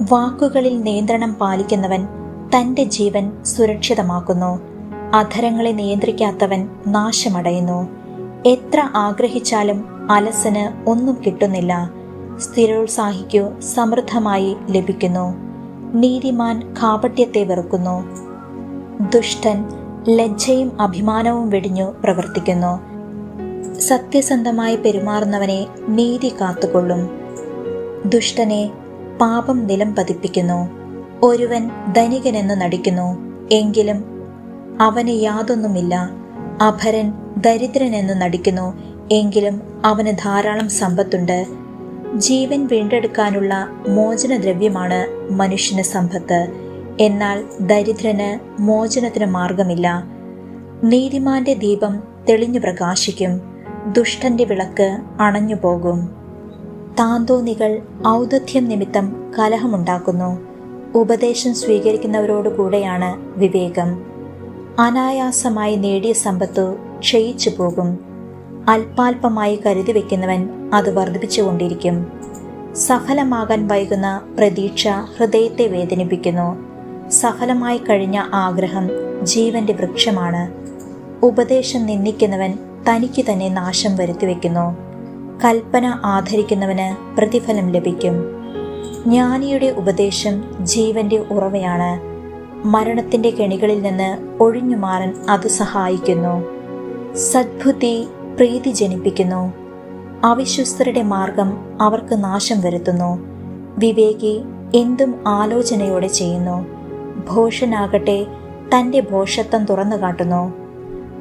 വാക്കുകളിൽ നിയന്ത്രണം പാലിക്കുന്നവൻ തന്റെ ജീവൻ സുരക്ഷിതമാക്കുന്നു. അധരങ്ങളെ നിയന്ത്രിക്കാത്തവൻ നാശമടയുന്നു. എത്ര ആഗ്രഹിച്ചാലും അലസന് ഒന്നും കിട്ടുന്നില്ല. സ്ഥിരോത്സാഹിക്കു സമൃദ്ധമായി ലഭിക്കുന്നു. നീതിമാൻ കാപട്യത്തെ വെറുക്കുന്നു. ദുഷ്ടൻ ലജ്ജയും അഭിമാനവും വെടിഞ്ഞു പ്രവർത്തിക്കുന്നു. സത്യസന്ധമായി പെരുമാറുന്നവനെ നീതി കാത്തുകൊള്ളും. ദുഷ്ടനെ പാപം നിലം പതിപ്പിക്കുന്നു. ഒരുവൻ ധനികനെന്ന് നടിക്കുന്നു. എങ്കിലും അവന് യാതൊന്നുമില്ല. അഭരൻ ദരിദ്രനെന്ന് നടിക്കുന്നു. എങ്കിലും അവന് ധാരാളം സമ്പത്തുണ്ട്. ജീവൻ വീണ്ടെടുക്കാനുള്ള മോചനദ്രവ്യമാണ് മനുഷ്യന് സമ്പത്ത്. എന്നാൽ ദരിദ്രന് മോചനത്തിന് മാർഗമില്ല. നീതിമാന്റെ ദീപം തെളിഞ്ഞു പ്രകാശിക്കും. ദുഷ്ടന്റെ വിളക്ക് അണഞ്ഞു പോകും താന്തോന്നികൾ ഔദധ്യം നിമിത്തം കലഹമുണ്ടാക്കുന്നു. ഉപദേശം സ്വീകരിക്കുന്നവരോടു കൂടെയാണ് വിവേകം. അനായാസമായി നേടിയ സമ്പത്തു ക്ഷയിച്ചു പോകും. അല്പാൽപമായി കരുതി വെക്കുന്നവൻ അത് വർദ്ധിപ്പിച്ചുകൊണ്ടിരിക്കും. സഫലമാകാൻ വൈകുന്ന പ്രതീക്ഷ ഹൃദയത്തെ വേദനിപ്പിക്കുന്നു. സഫലമായി കഴിഞ്ഞ ആഗ്രഹം ജീവന്റെ വൃക്ഷമാണ്. ഉപദേശം നിന്ദിക്കുന്നവൻ തനിക്ക് തന്നെ നാശം വരുത്തിവെക്കുന്നു. കൽപ്പന ആദരിക്കുന്നവന് പ്രതിഫലം ലഭിക്കും. ജ്ഞാനിയുടെ ഉപദേശം ജീവന്റെ ഉറവയാണ്. മരണത്തിന്റെ കെണികളിൽ നിന്ന് ഒഴിഞ്ഞു മാറാൻ അത് സഹായിക്കുന്നു. സദ്ബുദ്ധി പ്രീതി ജനിപ്പിക്കുന്നു. അവിശ്വസ്തരുടെ മാർഗം അവർക്ക് നാശം വരുത്തുന്നു. വിവേകി എന്തും ആലോചനയോടെ ചെയ്യുന്നു. ഭോഷനാകട്ടെ തന്റെ ഭോഷത്വം തുറന്നു കാട്ടുന്നു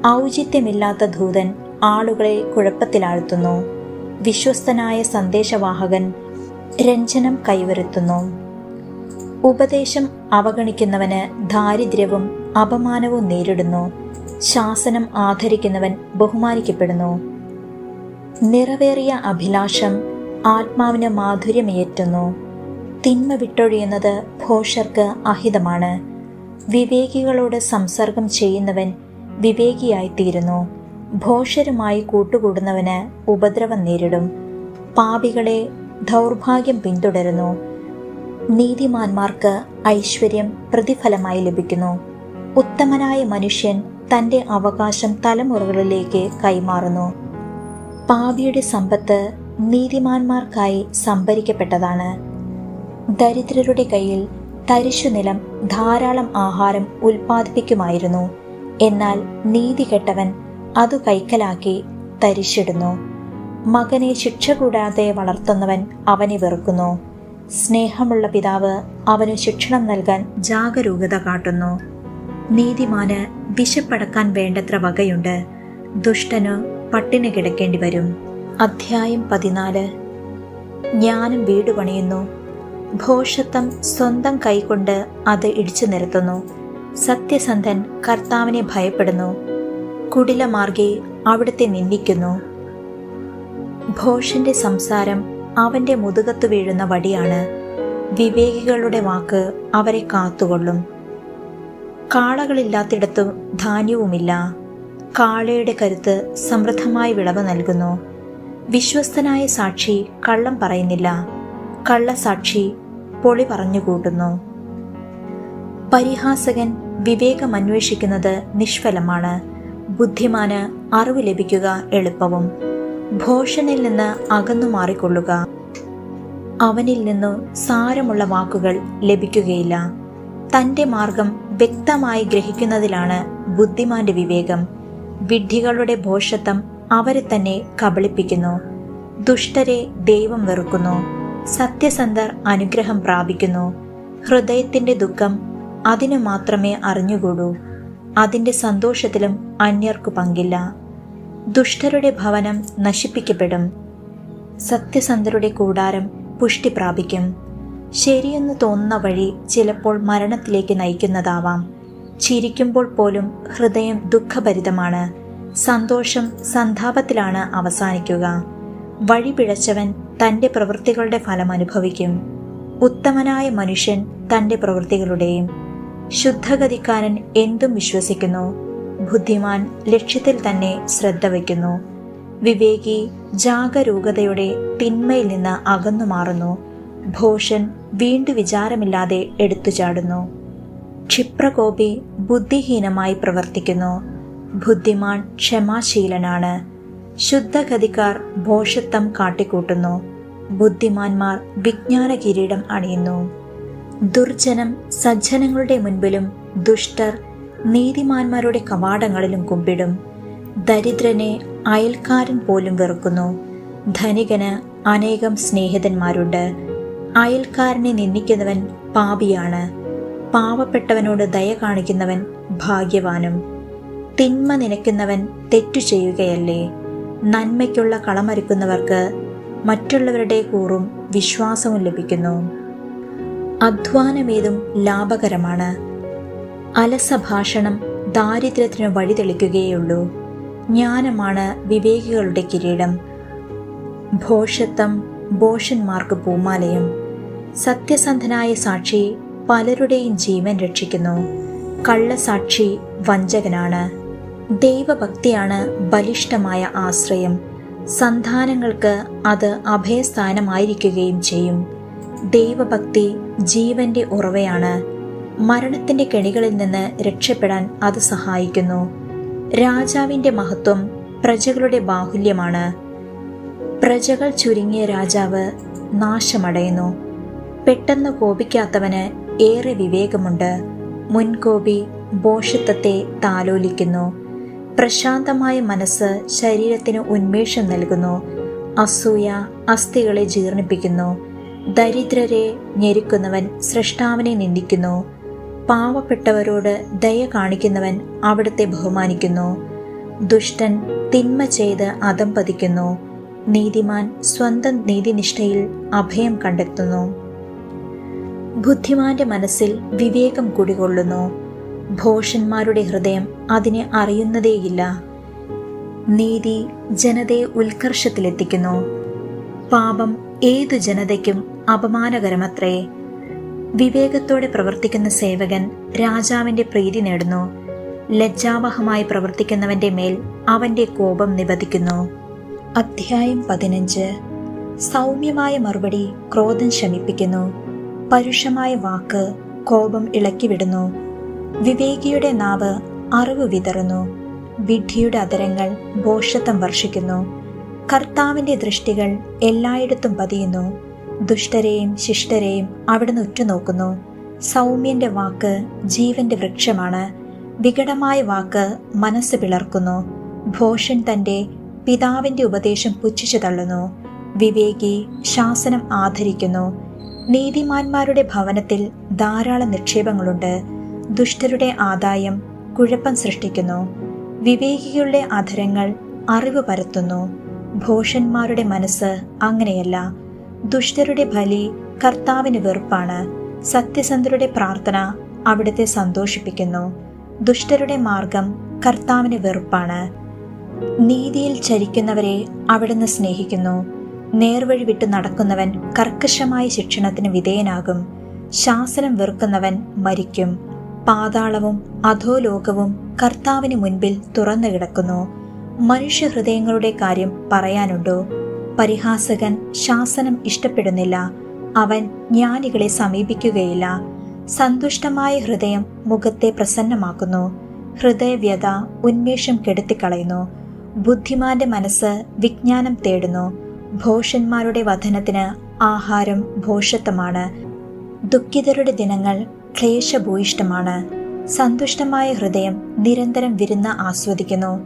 ഔചിത്യമില്ലാത്ത ധൂതൻ ആളുകളെ കുഴപ്പത്തിലാഴ്ത്തുന്നു. വിശ്വസ്തനായ സന്ദേശവാഹകൻ രഞ്ജനം കൈവരുത്തുന്നു. ഉപദേശം അവഗണിക്കുന്നവന് ദാരിദ്ര്യവും അപമാനവും നേരിടുന്നു. ശാസനം ആദരിക്കുന്നവൻ ബഹുമാനിക്കപ്പെടുന്നു. നിറവേറിയ അഭിലാഷം ആത്മാവിന് മാധുര്യമേറ്റുന്നു. തിന്മ വിട്ടൊഴിയുന്നത് ഭോഷർക്ക് അഹിതമാണ്. വിവേകികളോട് സംസർഗം ചെയ്യുന്നവൻ വിവേകിയായിത്തീരുന്നു. ഭോഷരുമായി കൂട്ടുകൂടുന്നവന് ഉപദ്രവം നേരിടും. പാപികളെ ദൗർഭാഗ്യം പിന്തുടരുന്നു. നീതിമാന്മാർക്ക് ഐശ്വര്യം പ്രതിഫലമായി ലഭിക്കുന്നു. ഉത്തമനായ മനുഷ്യൻ തന്റെ അവകാശം തലമുറകളിലേക്ക് കൈമാറുന്നു. പാപിയുടെ സമ്പത്ത് നീതിമാന്മാർക്കായി സംഭരിക്കപ്പെട്ടതാണ്. ദരിദ്രരുടെ കയ്യിൽ തരിശുനിലം ധാരാളം ആഹാരം ഉൽപ്പാദിപ്പിക്കുമായിരുന്നു. എന്നാൽ നീതി കെട്ടവൻ അതു കൈക്കലാക്കി തരിശിടുന്നു. മകനെ ശിക്ഷ കൂടാതെ വളർത്തുന്നവൻ അവനെ വെറുക്കുന്നു. സ്നേഹമുള്ള പിതാവ് അവന് ശിക്ഷണം നൽകാൻ ജാഗരൂകത കാട്ടുന്നു. നീതിമാന് വിശപ്പടക്കാൻ വേണ്ടത്ര വകയുണ്ട്. ദുഷ്ടനു പട്ടിണി കിടക്കേണ്ടി വരും. അധ്യായം പതിനാല്. ജ്ഞാനം വീട് പണിയുന്നു. ഭോഷത്വം സ്വന്തം കൈകൊണ്ട് അത് ഇടിച്ചു നിരത്തുന്നു. സത്യസന്ധൻ കർത്താവിനെ ഭയപ്പെടുന്നു. കുടിലമാർഗി അവിടുത്തെ നിന്ദിക്കുന്നു. ഭോഷന്റെ സംസാരം അവന്റെ മുതുകത്ത് വീഴുന്ന വടിയാണ്. വിവേകികളുടെ വാക്ക് അവരെ കാത്തുകൊള്ളും. കാളകളില്ലാത്തിടത്തു ധാന്യവുമില്ല. കാളയുടെ കരുത്ത് സമൃദ്ധമായി വിളവ് നൽകുന്നു. വിശ്വസ്തനായ സാക്ഷി കള്ളം പറയുന്നില്ല. കള്ളസാക്ഷി പൊളി പറഞ്ഞുകൂട്ടുന്നു. പരിഹാസകൻ വിവേകം അന്വേഷിക്കുന്നത് നിഷ്ഫലമാണ്. ബുദ്ധിമാന് അറിവ് ലഭിക്കുക എളുപ്പവും. ഭോഷനിൽ നിന്ന് അകന്നു മാറിക്കൊള്ളുക. അവനിൽ നിന്നു സാരമുള്ള വാക്കുകൾ ലഭിക്കുകയില്ല. തന്റെ മാർഗം വ്യക്തമായി ഗ്രഹിക്കുന്നതിലാണ് ബുദ്ധിമാന്റെ വിവേകം. വിഡ്ഢികളുടെ ഭോഷത്വം അവരെ തന്നെ കബളിപ്പിക്കുന്നു. ദുഷ്ടരെ ദൈവം വെറുക്കുന്നു. സത്യസന്ധർ അനുഗ്രഹം പ്രാപിക്കുന്നു. ഹൃദയത്തിന്റെ ദുഃഖം അതിനു മാത്രമേ അറിഞ്ഞുകൂടൂ. അതിന്റെ സന്തോഷത്തിലും അന്യർക്കു പങ്കില്ല. ദുഷ്ടരുടെ ഭവനം നശിപ്പിക്കപ്പെടും. സത്യസന്ധരുടെ കൂടാരം പുഷ്ടി പ്രാപിക്കും. ശരിയെന്ന് തോന്നുന്ന വഴി ചിലപ്പോൾ മരണത്തിലേക്ക് നയിക്കുന്നതാവാം. ചിരിക്കുമ്പോൾ പോലും ഹൃദയം ദുഃഖഭരിതമാണ്. സന്തോഷം സന്താപത്തിലാണ് അവസാനിക്കുക. വഴി പിഴച്ചവൻ തന്റെ പ്രവൃത്തികളുടെ ഫലം അനുഭവിക്കും ഉത്തമനായ മനുഷ്യൻ തന്റെ പ്രവൃത്തികളുടെയും ശുദ്ധഗതിക്കാരൻ എന്തും വിശ്വസിക്കുന്നു. ബുദ്ധിമാൻ ലക്ഷ്യത്തിൽ തന്നെ ശ്രദ്ധ വയ്ക്കുന്നു. വിവേകി ജാഗരൂകതയുടെ തിന്മയിൽ നിന്ന് അകന്നു മാറുന്നു. ഭോഷൻ വീണ്ടും വിചാരമില്ലാതെ എടുത്തു ചാടുന്നു. ക്ഷിപ്രകോപി ബുദ്ധിഹീനമായി പ്രവർത്തിക്കുന്നു. ബുദ്ധിമാൻ ക്ഷമാശീലനാണ്. ശുദ്ധഗതിക്കാർ ഭോഷത്വം കാട്ടിക്കൂട്ടുന്നു. ബുദ്ധിമാന്മാർ വിജ്ഞാന കിരീടം അണിയുന്നു. ദുർജനം സജ്ജനങ്ങളുടെ മുൻപിലും ദുഷ്ടർ നീതിമാന്മാരുടെ കവാടങ്ങളിലും കുമ്പിടും. ദരിദ്രനെ അയൽക്കാരൻ പോലും വെറുക്കുന്നു. ധനികന് അനേകം സ്നേഹിതന്മാരുണ്ട്. അയൽക്കാരനെ നിന്ദിക്കുന്നവൻ പാപിയാണ്. പാവപ്പെട്ടവനോട് ദയ കാണിക്കുന്നവൻ ഭാഗ്യവാനും. തിന്മ നനയ്ക്കുന്നവൻ തെറ്റു ചെയ്യുകയല്ലേ? നന്മയ്ക്കുള്ള കളമരുക്കുന്നവർക്ക് മറ്റുള്ളവരുടെ കൂറും വിശ്വാസവും ലഭിക്കുന്നു. അധ്വാനമേതും ലാഭകരമാണ്. അലസഭാഷണം ദാരിദ്ര്യത്തിന് വഴിതെളിക്കുകയുള്ളൂ ജ്ഞാനമാണ് വിവേകികളുടെ കിരീടം. ഭോഷത്വം ഭോഷന്മാർക്ക് പൂമാലയും. സത്യസന്ധനായ സാക്ഷി പലരുടെയും ജീവൻ രക്ഷിക്കുന്നു. കള്ളസാക്ഷി വഞ്ചകനാണ്. ദൈവഭക്തിയാണ് ബലിഷ്ഠമായ ആശ്രയം. സന്താനങ്ങൾക്ക് അത് അഭയസ്ഥാനമായിരിക്കുകയും ചെയ്യും. ദൈവഭക്തി ജീവന്റെ ഉറവയാണ്. മരണത്തിന്റെ കെണികളിൽ നിന്ന് രക്ഷപ്പെടാൻ അത് സഹായിക്കുന്നു. രാജാവിന്റെ മഹത്വം പ്രജകളുടെ ബാഹുല്യമാണ്. പ്രജകൾ ചുരുങ്ങിയ രാജാവ് നാശമടയുന്നു. പെട്ടെന്ന് കോപിക്കാത്തവന് ഏറെ വിവേകമുണ്ട്. മുൻകോപി ബോഷത്വത്തെ താലോലിക്കുന്നു. പ്രശാന്തമായ മനസ്സ് ശരീരത്തിന് ഉന്മേഷം നൽകുന്നു. അസൂയ അസ്ഥികളെ ജീർണിപ്പിക്കുന്നു. ദരിദ്രരെ ഞെരുക്കുന്നവൻ സൃഷ്ടാവിനെ നിന്ദിക്കുന്നു. പാവപ്പെട്ടവരോട് ദയ കാണിക്കുന്നവൻ അവിടുത്തെ ബഹുമാനിക്കുന്നു. ദുഷ്ടൻ തിന്മ ചെയ്ത് അതം പതിക്കുന്നു. നീതിമാൻ സ്വന്തം നീതിനിഷ്ഠയിൽ അഭയം കണ്ടെത്തുന്നു. ബുദ്ധിമാന്റെ മനസ്സിൽ വിവേകം കുടികൊള്ളുന്നു. ഭോഷന്മാരുടെ ഹൃദയം അതിനെ അറിയുന്നതേയില്ല. നീതി ജനതയെ ഉത്കർഷത്തിലെത്തിക്കുന്നു. പാപം ഏതു ജനതയ്ക്കും അപമാനകരമത്രേ. വിവേകത്തോടെ പ്രവർത്തിക്കുന്ന സേവകൻ രാജാവിന്റെ പ്രീതി നേടുന്നു. ലജ്ജാവഹമായി പ്രവർത്തിക്കുന്നവന്റെ മേൽ അവന്റെ കോപം നിബദിക്കുന്നു അധ്യായം പതിനഞ്ച്. സൗമ്യമായ മറുപടി ക്രോധം ശമിപ്പിക്കുന്നു. പരുഷമായ വാക്ക് കോപം ഇളക്കിവിടുന്നു. വിവേകിയുടെ നാവ് അറിവ് വിതറുന്നു. വിഡ്ഢിയുടെ അതരങ്ങൾ ഭോഷത്വം വർഷിക്കുന്നു. കർത്താവിന്റെ ദൃഷ്ടികൾ എല്ലായിടത്തും പതിയുന്നു. ദുഷ്ടരെയും ശിഷ്ടരെയും അവിടുന്ന് ഉറ്റുനോക്കുന്നു. സൗമ്യന്റെ വാക്ക് ജീവന്റെ വൃക്ഷമാണ്. വികടമായ വാക്ക് മനസ്സ് പിളർക്കുന്നു. ഭോഷൻ തന്റെ പിതാവിന്റെ ഉപദേശം പുച്ഛിച്ചു തള്ളുന്നു. വിവേകി ശാസനം ആദരിക്കുന്നു. നീതിമാന്മാരുടെ ഭവനത്തിൽ ധാരാളം നിക്ഷേപങ്ങളുണ്ട്. ദുഷ്ടരുടെ ആദായം കുഴപ്പം സൃഷ്ടിക്കുന്നു. വിവേകികളുടെ അധരങ്ങൾ അറിവ് പരത്തുന്നു. ഭോഷന്മാരുടെ മനസ്സ് അങ്ങനെയല്ല. ദുഷ്ടരുടെ ബലി കർത്താവിന് വെറുപ്പാണ്. സത്യസന്ധരുടെ പ്രാർത്ഥന അവിടുത്തെ സന്തോഷിപ്പിക്കുന്നു. ദുഷ്ടരുടെ മാർഗം കർത്താവിന് വെറുപ്പാണ്. നീതിയിൽ ചരിക്കുന്നവരെ അവിടുന്ന് സ്നേഹിക്കുന്നു. നേർവഴി വിട്ട് നടക്കുന്നവൻ കർക്കശമായ ശിക്ഷണത്തിന് വിധേയനാകും. ശാസനം വെറുക്കുന്നവൻ മരിക്കും. പാതാളവും അധോലോകവും കർത്താവിന് മുൻപിൽ തുറന്നു കിടക്കുന്നു മനുഷ്യഹൃദയങ്ങളുടെ കാര്യം പറയാനുണ്ടോ? പരിഹാസകൻ ശാസനം ഇഷ്ടപ്പെടുന്നില്ല. അവൻ ജ്ഞാനികളെ സമീപിക്കുകയില്ല. സന്തുഷ്ടമായ ഹൃദയം മുഖത്തെ പ്രസന്നമാക്കുന്നു. ഹൃദയവ്യത ഉന്മേഷം കെടുത്തിക്കളയുന്നു. ബുദ്ധിമാന്റെ മനസ്സ് വിജ്ഞാനം തേടുന്നു. ഭോഷന്മാരുടെ വധനത്തിന് ആഹാരം ഭോഷത്വമാണ്. ദുഃഖിതരുടെ ദിനങ്ങൾ ക്ലേശഭൂയിഷ്ടമാണ് സന്തുഷ്ടമായ ഹൃദയം നിരന്തരം വിരുന്ന് ആസ്വദിക്കുന്നു.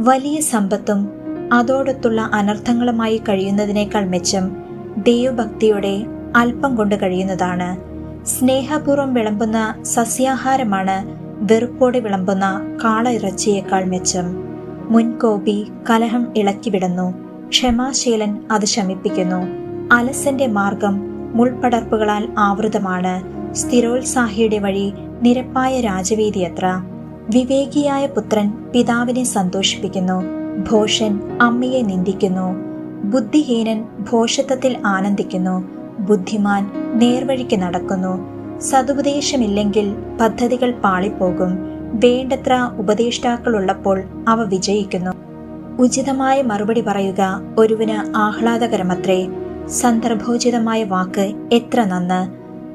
വലിയ സമ്പത്തും അതോടൊത്തുള്ള അനർത്ഥങ്ങളുമായി കഴിയുന്നതിനേക്കാൾ മെച്ചം ദൈവഭക്തിയോടെ അല്പം കൊണ്ട് കഴിയുന്നതാണ്. സ്നേഹപൂർവം വിളമ്പുന്ന സസ്യാഹാരമാണ് വെറുപ്പോടെ വിളമ്പുന്ന കാള ഇറച്ചിയേക്കാൾ മെച്ചം. മുൻകോപി കലഹം ഇളക്കിവിടുന്നു. ക്ഷമാശീലൻ അത് ശമിപ്പിക്കുന്നു. അലസന്റെ മാർഗം മുൾപടർപ്പുകളാൽ ആവൃതമാണ്. സ്ഥിരോത്സാഹിയുടെ വഴി നിരപ്പായ രാജവീതിയത്ര. വിവേകിയായ പുത്രൻ പിതാവിനെ സന്തോഷിപ്പിക്കുന്നു. ഭോഷൻ അമ്മയെ നിന്ദിക്കുന്നു. ബുദ്ധിഹീനൻ ഭോഷത്വത്തിൽ ആനന്ദിക്കുന്നു. ബുദ്ധിമാൻ നേർവഴിക്ക് നടക്കുന്നു. സതുപദേശമില്ലെങ്കിൽ പദ്ധതികൾ പാളിപ്പോകും. വേണ്ടത്ര ഉപദേഷ്ടാക്കളുള്ളപ്പോൾ അവ വിജയിക്കുന്നു. ഉചിതമായ മറുപടി പറയുക ഒരുവിന് ആഹ്ലാദകരമത്രേ. സന്ദർഭോചിതമായ വാക്ക് എത്ര നന്ന്.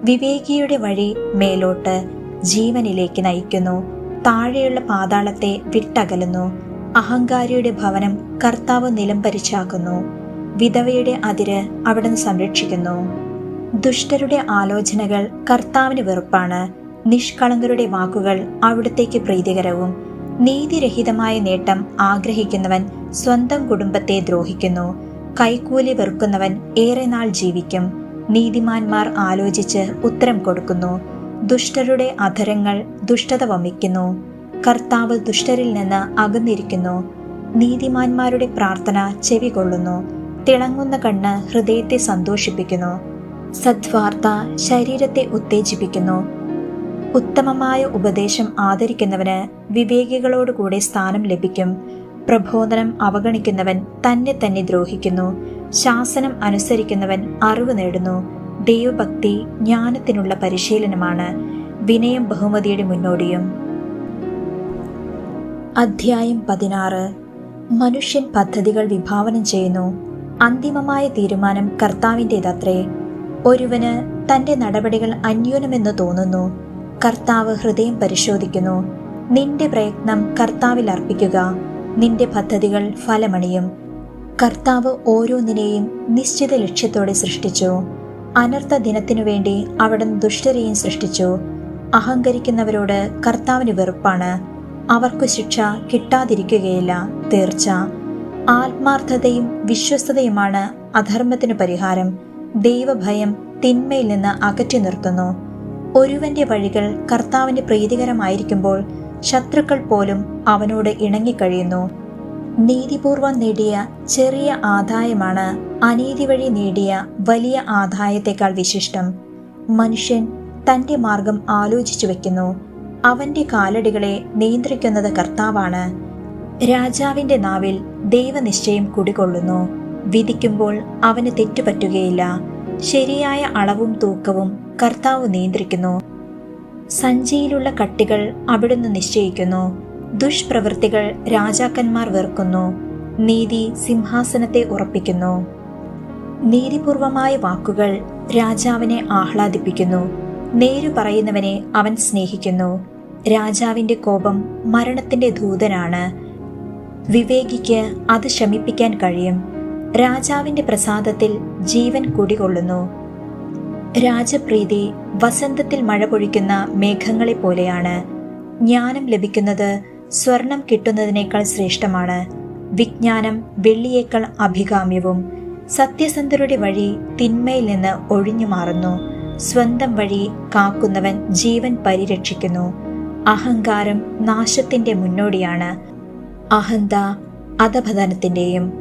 വിവേകിയുടെ വഴി മേലോട്ട് ജീവനിലേക്ക് നയിക്കുന്നു. താഴെയുള്ള പാതാളത്തെ വിട്ടകലുന്നു. അഹങ്കാരിയുടെ ഭവനം കർത്താവ് നിലംപരിച്ചാക്കുന്നു വിധവയുടെ അതിര് അവിടുന്ന് സംരക്ഷിക്കുന്നു. ദുഷ്ടരുടെ ആലോചനകൾ കർത്താവിന് വെറുപ്പാണ്. നിഷ്കളങ്കരുടെ വാക്കുകൾ അവിടത്തേക്ക് പ്രീതികരവും നീതിരഹിതമായ നേട്ടം ആഗ്രഹിക്കുന്നവൻ സ്വന്തം കുടുംബത്തെ ദ്രോഹിക്കുന്നു. കൈക്കൂലി വെറുക്കുന്നവൻ ഏറെ നാൾ ജീവിക്കും. നീതിമാന്മാർ ആലോചിച്ച് ഉത്തരം കൊടുക്കുന്നു. ദുഷ്ടരുടെ അധരങ്ങൾ ദുഷ്ടത വമിക്കുന്നു. കർത്താവ് ദുഷ്ടരിൽ നിന്ന് അകന്നിരിക്കുന്നു. നീതിമാന്മാരുടെ പ്രാർത്ഥന ചെവികൊള്ളുന്നു. തിളങ്ങുന്ന കണ്ണ് ഹൃദയത്തെ സന്തോഷിപ്പിക്കുന്നു. സദ്വാർത്ത ശരീരത്തെ ഉത്തേജിപ്പിക്കുന്നു. ഉത്തമമായ ഉപദേശം ആദരിക്കുന്നവന് വിവേകികളോടുകൂടെ സ്ഥാനം ലഭിക്കും. പ്രബോധനം അവഗണിക്കുന്നവൻ തന്നെ തന്നെ ദ്രോഹിക്കുന്നു. ശാസനം അനുസരിക്കുന്നവൻ അറിവ് നേടുന്നു. ദൈവഭക്തി ജ്ഞാനത്തിനുള്ള പരിശീലനമാണ്. വിനയം ബഹുമതിയുടെ മുന്നോടിയും. അധ്യായം പതിനാറ്. മനുഷ്യൻ പദ്ധതികൾ വിഭാവനം ചെയ്യുന്നു. അന്തിമമായ തീരുമാനം കർത്താവിന്റെതത്രേ. ഒരുവന് തന്റെ നടപടികൾ അന്യൂനമെന്ന് തോന്നുന്നു. കർത്താവ് ഹൃദയം പരിശോധിക്കുന്നു. നിന്റെ പ്രയത്നം കർത്താവിൽ അർപ്പിക്കുക. നിന്റെ പദ്ധതികൾ ഫലമണിയും. കർത്താവ് ഓരോന്നിനെയും നിശ്ചിത ലക്ഷ്യത്തോടെ സൃഷ്ടിച്ചു. അനർത്ഥ ദിനത്തിനു വേണ്ടി അവിടുന്ന് ദുഷ്ടരെയും സൃഷ്ടിച്ചു. അഹങ്കരിക്കുന്നവരോട് കർത്താവിന് വെറുപ്പാണ്. അവർക്കു ശിക്ഷ കിട്ടാതിരിക്കുകയില്ല. തീർച്ച. ആത്മാർത്ഥതയും വിശ്വസ്തതയുമാണ് അധർമ്മത്തിന് പരിഹാരം. ദൈവഭയം തിന്മയിൽ നിന്ന് അകറ്റി നിർത്തുന്നു. ഒരുവന്റെ വഴികൾ കർത്താവിന്റെ പ്രീതികരമായിരിക്കുമ്പോൾ ശത്രുക്കൾ പോലും അവനോട് ഇണങ്ങിക്കഴിയുന്നു. നീതിപൂർവം നേടിയ ചെറിയ ആദായമാണ് അനീതി വഴി നേടിയ വലിയ ആദായത്തെക്കാൾ വിശിഷ്ടം. മനുഷ്യൻ തന്റെ മാർഗം ആലോചിച്ചു വെക്കുന്നു. അവന്റെ കാലടികളെ നിയന്ത്രിക്കുന്നത് കർത്താവാണ്. രാജാവിന്റെ നാവിൽ ദൈവനിശ്ചയം കുടികൊള്ളുന്നു. വിധിക്കുമ്പോൾ അവന് തെറ്റുപറ്റുകയില്ല. ശരിയായ അളവും തൂക്കവും കർത്താവ് നിയന്ത്രിക്കുന്നു. സഞ്ചിയിലുള്ള കട്ടികൾ അവിടുന്ന് നിശ്ചയിക്കുന്നു. ദുഷ്പ്രവൃത്തികൾ രാജാക്കന്മാർ വെറുക്കുന്നു. നീതി സിംഹാസനത്തെ ഉറപ്പിക്കുന്നു. നീതിപൂർവമായ വാക്കുകൾ രാജാവിനെ ആഹ്ലാദിപ്പിക്കുന്നു. നേരു പറയുന്നവനെ അവൻ സ്നേഹിക്കുന്നു. രാജാവിന്റെ കോപം മരണത്തിന്റെ ദൂതനാണ്. വിവേകിക്ക് അത് ശമിപ്പിക്കാൻ കഴിയും. രാജാവിന്റെ പ്രസാദത്തിൽ ജീവൻ കുടികൊള്ളുന്നു. രാജപ്രീതി വസന്തത്തിൽ മഴ പൊഴിക്കുന്ന മേഘങ്ങളെ പോലെയാണ് ജ്ഞാനം ലഭിക്കുന്നത് സ്വർണം കിട്ടുന്നതിനേക്കാൾ ശ്രേഷ്ഠമാണ്. വിജ്ഞാനം വെള്ളിയേക്കാൾ അഭികാമ്യവും. സത്യസന്ധരുടെ വഴി തിന്മയിൽ നിന്ന് ഒഴിഞ്ഞു മാറുന്നു സ്വന്തം വഴി കാക്കുന്നവൻ ജീവൻ പരിരക്ഷിക്കുന്നു. അഹങ്കാരം നാശത്തിന്റെ മുന്നോടിയാണ്. അഹന്ത അധപതനത്തിന്റെയും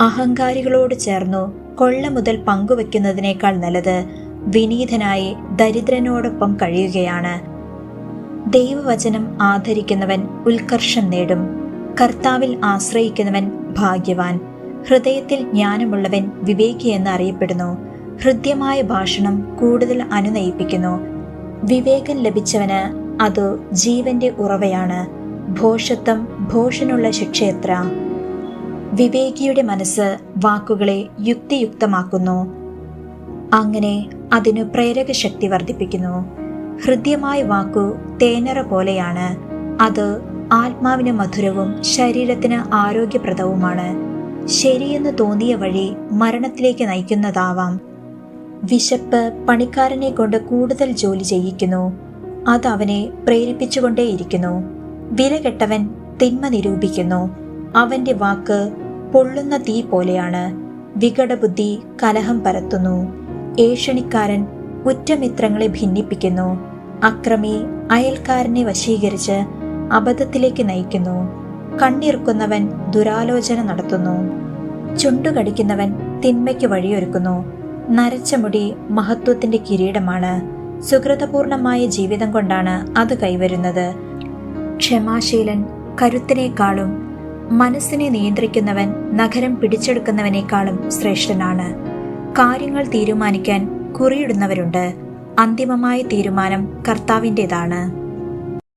അഹങ്കാരികളോട് ചേർന്നു കൊള്ള മുതൽ പങ്കുവെക്കുന്നതിനേക്കാൾ നല്ലത് വിനീതനായി ദരിദ്രനോടൊപ്പം കഴിയുകയാണ്. ദൈവവചനം ആദരിക്കുന്നവൻ ഉത്കർഷം നേടും. കർത്താവിൽ ആശ്രയിക്കുന്നവൻ ഭാഗ്യവാൻ. ഹൃദയത്തിൽ ജ്ഞാനമുള്ളവൻ വിവേകി എന്ന് അറിയപ്പെടുന്നു ഹൃദ്യമായ ഭാഷണം കൂടുതൽ അനുനയിപ്പിക്കുന്നു. വിവേകം ലഭിച്ചവന് അത് ജീവന്റെ ഉറവയാണ്. ഭോഷത്വം ഭോഷനുള്ള ശിക്ഷയത്ര. വിവേകിയുടെ മനസ്സ് വാക്കുകളെ യുക്തിയുക്തമാക്കുന്നു. അങ്ങനെ അതിനു പ്രേരക ശക്തി വർദ്ധിപ്പിക്കുന്നു. ഹൃദ്യമായ വാക്കു തേനറ പോലെയാണ്. അത് ആത്മാവിന് മധുരവും ശരീരത്തിന് ആരോഗ്യപ്രദവുമാണ്. ശരിയെന്ന് തോന്നിയ വഴി മരണത്തിലേക്ക് നയിക്കുന്നതാവാം. വിശപ്പ് പണിക്കാരനെ കൊണ്ട് കൂടുതൽ ജോലി ചെയ്യിക്കുന്നു. അത് അവനെ പ്രേരിപ്പിച്ചുകൊണ്ടേയിരിക്കുന്നു. വിലകെട്ടവൻ തിന്മ നിരൂപിക്കുന്നു. അവന്റെ വാക്ക് പൊള്ളുന്ന തീ പോലെയാണ്. വികടബുദ്ധി കലഹം പരത്തുന്നു. ഏഷണിക്കാരൻ ഉറ്റമിത്രങ്ങളെ ഭിന്നിപ്പിക്കുന്നു. അക്രമി അയൽക്കാരനെ വശീകരിച്ച് അബദ്ധത്തിലേക്ക് നയിക്കുന്നു. കണ്ണിറുക്കുന്നവൻ ദുരാലോചന നടത്തുന്നു. ചുണ്ടുകടിക്കുന്നവൻ തിന്മയ്ക്ക് വഴിയൊരുക്കുന്നു. നരച്ച മുടി മഹത്വത്തിന്റെ കിരീടമാണ്. സുഹൃതപൂർണമായ ജീവിതം കൊണ്ടാണ് അത് കൈവരുന്നത്. ക്ഷമാശീലൻ കരുത്തിനേക്കാളും മനസ്സിനെ നിയന്ത്രിക്കുന്നവൻ നഗരം പിടിച്ചെടുക്കുന്നവനേക്കാളും ശ്രേഷ്ഠനാണ്. കാര്യങ്ങൾ തീരുമാനിക്കാൻ കുറിയിടുന്നവരുണ്ട്. അന്തിമമായ തീരുമാനം കർത്താവിന്റെതാണ്